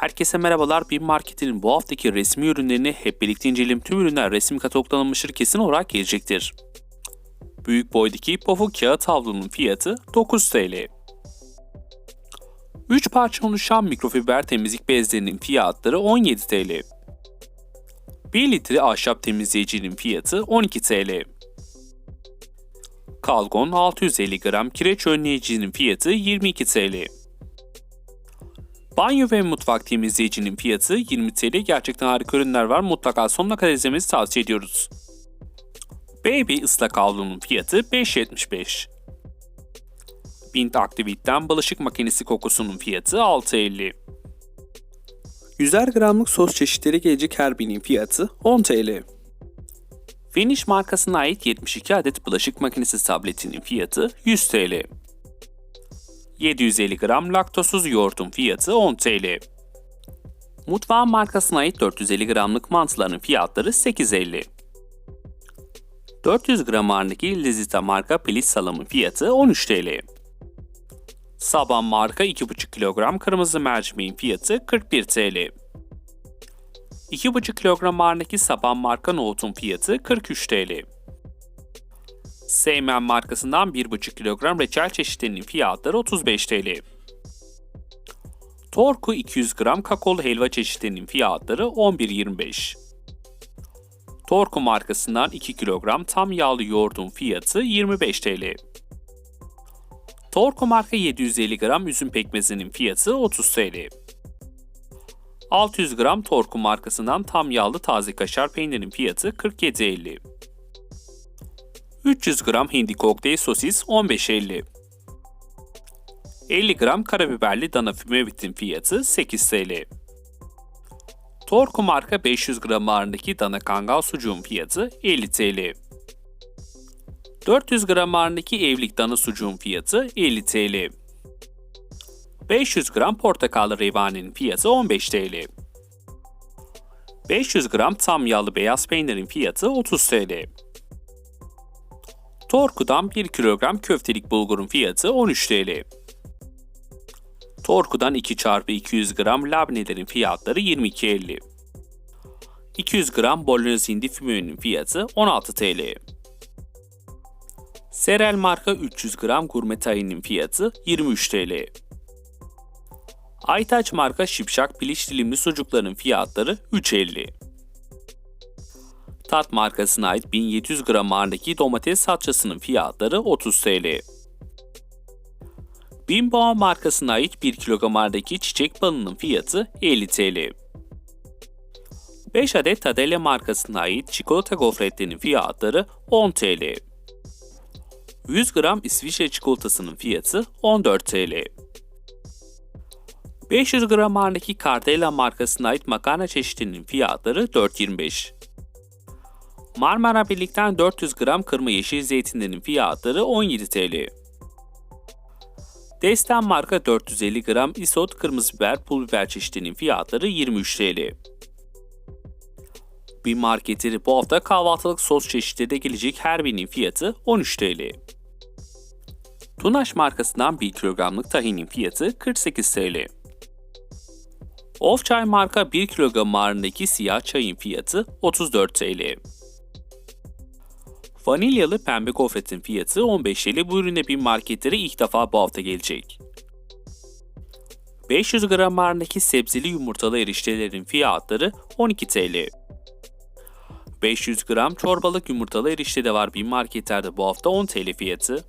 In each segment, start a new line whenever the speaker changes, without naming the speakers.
Herkese merhabalar. Bir marketin bu haftaki resmi ürünlerini hep birlikte inceleyelim. Tüm ürünler resmi kataloglanmıştır kesin olarak gelecektir. Büyük boydaki pofuk kağıt havlunun fiyatı 9 TL. 3 parça oluşan mikrofiber temizlik bezlerinin fiyatları 17 TL. 1 litre ahşap temizleyicinin fiyatı 12 TL. Kalgon 650 gram kireç önleyicinin fiyatı 22 TL. Banyo ve mutfak temizleyicinin fiyatı 20 TL. Gerçekten harika ürünler var. Mutlaka sonuna kadar izlemenizi tavsiye ediyoruz. Baby ıslak havlunun fiyatı 5.75. Bint Activite'den bulaşık makinesi kokusunun fiyatı 6.50. 100'er gramlık sos çeşitleri gelecek her birinin fiyatı 10 TL. Finish markasına ait 72 adet bulaşık makinesi tabletinin fiyatı 100 TL. 750 gram laktozsuz yoğurtun fiyatı 10 TL. Mutfağın markasına ait 450 gramlık mantıların fiyatları 8.50. 400 gram ağırlıklı Lezita marka piliç salamın fiyatı 13 TL. Saban marka 2,5 kilogram kırmızı mercimeğin fiyatı 41 TL. 2,5 kilogram ağırlıklı Saban marka nohutun fiyatı 43 TL. Seymen markasından 1,5 kilogram reçel çeşitlerinin fiyatları 35 TL. Torku 200 gram kakaolu helva çeşitlerinin fiyatları 11.25. Torku markasından 2 kilogram tam yağlı yoğurdun fiyatı 25 TL. Torku marka 750 gram üzüm pekmezinin fiyatı 30 TL. 600 gram Torku markasından tam yağlı taze kaşar peynirin fiyatı 47.50. 300 gram hindi kokteyl sosis 15.50. 50 gram karabiberli dana füme bitin fiyatı 8 TL. Torku marka 500 gram ağırlığındaki dana kangal sucuğun fiyatı 50 TL. 400 gram ağırlığındaki evlilik dana sucuğun fiyatı 50 TL. 500 gram portakallı revanenin fiyatı 15 TL. 500 gram tam yağlı beyaz peynirin fiyatı 30 TL. Torku'dan 1 kilogram köftelik bulgurun fiyatı 13 TL. Torku'dan 2 çarpı 200 gram labnelerin fiyatları 22.50. 200 gram bolognese hindi fümeğinin fiyatı 16 TL. Serel marka 300 gram gurme tayinin fiyatı 23 TL. Aytaç marka şipşak piliç dilimli sucukların fiyatları 3.50. Tat markasına ait 1700 gram ağırlıktaki domates salçasının fiyatları 30 TL. Bimboğa markasına ait 1 kilogram ağırlıktaki çiçek balının fiyatı 50 TL. 5 adet Tadelle markasına ait çikolata gofretlerinin fiyatları 10 TL. 100 gram İsviçre çikolatasının fiyatı 14 TL. 500 gram ağırlıktaki Cardella markasına ait makarna çeşitlerinin fiyatları 4.25. Marmara Birlik'ten 400 gram kırma yeşil zeytinlerin fiyatları 17 TL. Destan marka 450 gram isot kırmızı biber pul biber çeşitlerinin fiyatları 23 TL. Bir marketleri bu hafta kahvaltılık sos çeşitleri de gelecek her birinin fiyatı 13 TL. Tunaş markasından 1 kilogramlık tahinin fiyatı 48 TL. Of Çay marka 1 kilogram ağırlığındaki siyah çayın fiyatı 34 TL. Vanilyalı pembe gofretin fiyatı 15 TL. Bu ürüne bir marketlere ilk defa bu hafta gelecek. 500 gram ağırlığındaki sebzeli yumurtalı eriştelerin fiyatları 12 TL. 500 gram çorbalık yumurtalı erişte de var bir marketlerde bu hafta 10 TL fiyatı.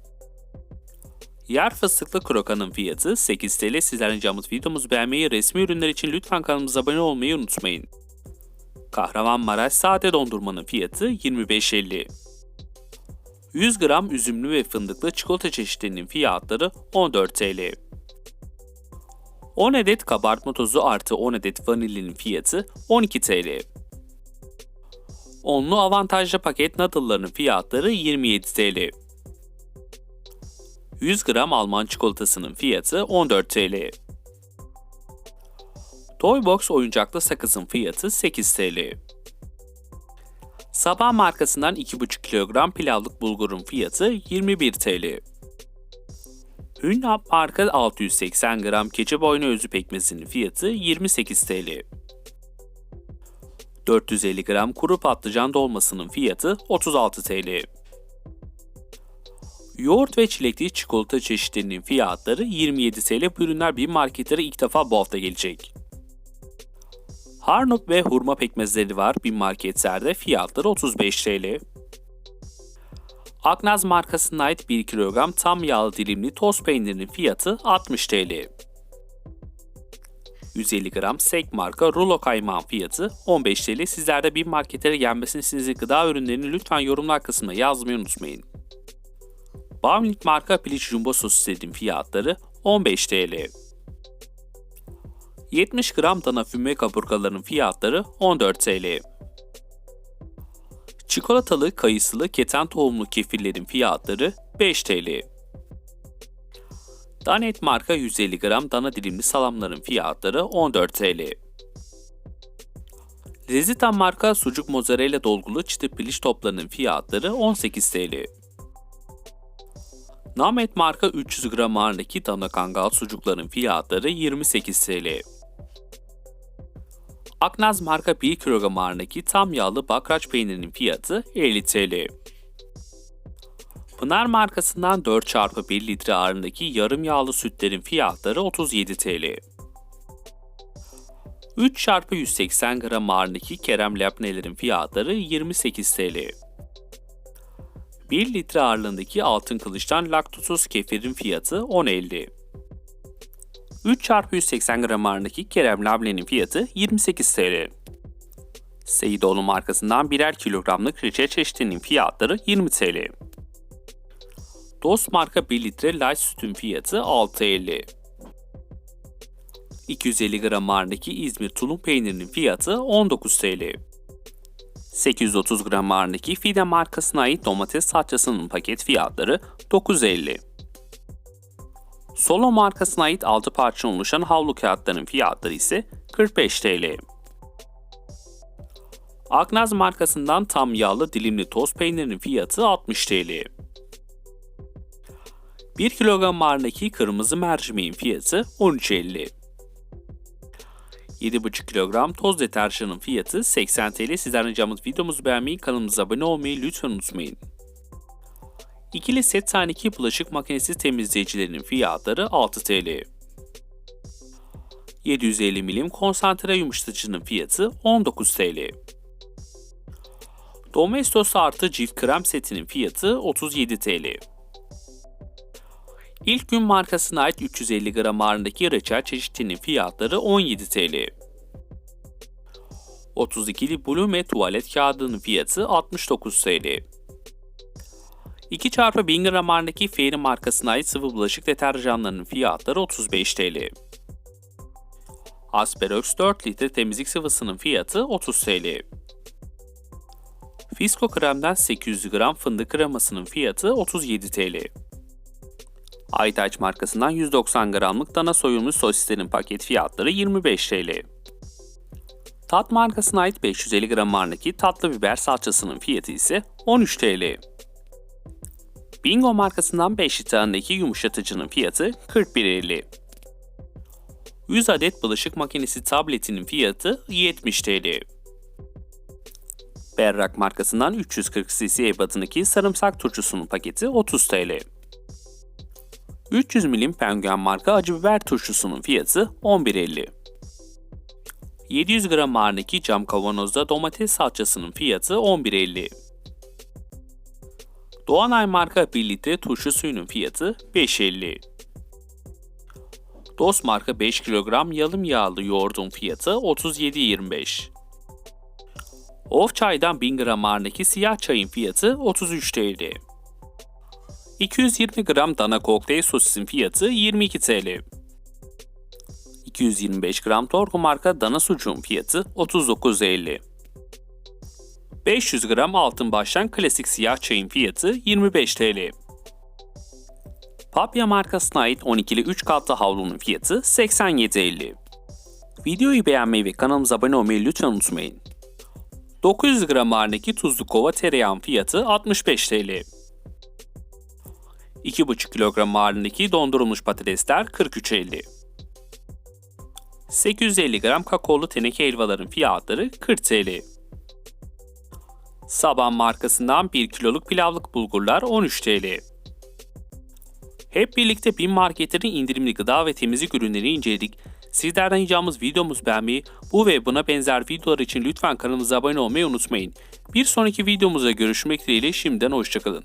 Yer fıstıklı krokanın fiyatı 8 TL. Sizlerden ricamız videomuzu beğenmeyi, resmi ürünler için lütfen kanalımıza abone olmayı unutmayın. Kahramanmaraş sade dondurmanın fiyatı 25.50. 100 gram üzümlü ve fındıklı çikolata çeşitlerinin fiyatları 14 TL. 10 adet kabartma tozu artı 10 adet vanilinin fiyatı 12 TL. Onlu avantajlı paket noodle'ların fiyatları 27 TL. 100 gram Alman çikolatasının fiyatı 14 TL. Toybox oyuncaklı sakızın fiyatı 8 TL. Sabah markasından 2,5 kilogram pilavlık bulgurun fiyatı 21 TL. Hünnap marka 680 gram keçi boynu özü pekmezinin fiyatı 28 TL. 450 gram kuru patlıcan dolmasının fiyatı 36 TL. Yoğurt ve çilekli çikolata çeşitlerinin fiyatları 27 TL. Bu ürünler bir marketlere ilk defa bu hafta gelecek. Harnup ve hurma pekmezleri var bir marketlerde fiyatları 35 TL. Aknaz markasına ait 1 kilogram tam yağlı dilimli toz peynirinin fiyatı 60 TL. 150 gram Sek marka rulo kaymağın fiyatı 15 TL. Sizlerde bir marketlere gelmesini istediğiniz gıda ürünlerini lütfen yorumlar kısmına yazmayı unutmayın. Bavnik marka piliç jumbo sosislerin fiyatları 15 TL. 70 gram dana füme kaburgalarının fiyatları 14 TL. Çikolatalı, kayısılı, keten tohumlu kefirlerin fiyatları 5 TL. Danet marka 150 gram dana dilimli salamların fiyatları 14 TL. Rezita marka sucuk mozzarella dolgulu çıtır piliç toplarının fiyatları 18 TL. Namet marka 300 gram ağırlıklı dana kangal sucukların fiyatları 28 TL. Aknaz marka 1 kilogram ağırlıklı tam yağlı bakraç peynirinin fiyatı 50 TL. Pınar markasından 4 çarpı 1 litre ağırlığındaki yarım yağlı sütlerin fiyatları 37 TL. 3 çarpı 180 gram ağırlığındaki kerem labnelerin fiyatları 28 TL. 1 litre ağırlığındaki altın kılıçtan laktosuz kefirin fiyatı 10.50. 3 çarpı 180 gram ağırlığındaki kerem labnenin fiyatı 28 TL. Seyidoğlu markasından birer kilogramlık reçel çeşitinin fiyatları 20 TL. Dost marka 1 litre light sütün fiyatı 6.50. 250 gram ağırlığındaki İzmir tulum peynirinin fiyatı 19 TL. 830 gram ağırlığındaki Fide markasına ait domates salçasının paket fiyatları 9.50. Solo markasına ait 6 parça oluşan havlu kağıtlarının fiyatları ise 45 TL. Aknaz markasından tam yağlı dilimli toz peynirinin fiyatı 60 TL. 1 kilogram ağırlığındaki kırmızı mercimeğin fiyatı 13.50. 7,5 kilogram toz deterjanın fiyatı 80 TL. Sizden ricamız videomuzu beğenmeyi, kanalımıza abone olmayı lütfen unutmayın. İkili set taneki bulaşık makinesi temizleyicilerinin fiyatları 6 TL. 750 milim konsantre yumuşatıcının fiyatı 19 TL. Domestos artı cilt krem setinin fiyatı 37 TL. İlk gün markasına ait 350 gram ağırlığındaki reçel çeşitinin fiyatları 17 TL. 32'li Blume tuvalet kağıdının fiyatı 69 TL. 2 çarpı 1000 gram ağırlığındaki Fairy markasına ait sıvı bulaşık deterjanlarının fiyatları 35 TL. Asperox 4 litre temizlik sıvısının fiyatı 30 TL. Fisco kremden 800 gram fındık kremasının fiyatı 37 TL. Aytaç markasından 190 gramlık dana soyulmuş sosislerin paket fiyatları 25 TL. Tat markasına ait 550 gram ağırlığındaki tatlı biber salçasının fiyatı ise 13 TL. Bingo markasından 5 litre'ndeki yumuşatıcının fiyatı 41.50. 100 adet bulaşık makinesi tabletinin fiyatı 70 TL. Berrak markasından 340 cc ebatındaki sarımsak turşusunun paketi 30 TL. 300 milim penguen marka acı biber turşusunun fiyatı 11.50. 700 gram ağırlığındaki cam kavanozda domates salçasının fiyatı 11.50. Doğanay marka 1 litre turşu suyunun fiyatı 5.50. Dost marka 5 kilogram yalım yağlı yoğurdun fiyatı 37.25. Of çaydan 1000 gram ağırlığındaki siyah çayın fiyatı 33 TL. 220 gram dana kokteyl sosisin fiyatı 22 TL. 225 gram Torku marka dana sucuğun fiyatı 39.50. 500 gram altın baştan klasik siyah çayın fiyatı 25 TL. Papya markasına ait 12'li 3 katlı havlunun fiyatı 87.50. Videoyu beğenmeyi ve kanalımıza abone olmayı lütfen unutmayın. 900 gram ağırlığındaki tuzlu kova tereyağın fiyatı 65 TL. 2,5 kilogram ağırlığındaki dondurulmuş patatesler 43.50. 850 gram kakaolu teneke helvaların fiyatları 40 TL. Saban markasından 1 kiloluk pilavlık bulgurlar 13 TL. Hep birlikte bin marketlerin indirimli gıda ve temizlik ürünlerini inceledik. Sizlerden ricamız videomuzu beğenmeyi, bu ve buna benzer videolar için lütfen kanalımıza abone olmayı unutmayın. Bir sonraki videomuzda görüşmek dileğiyle şimdiden hoşçakalın.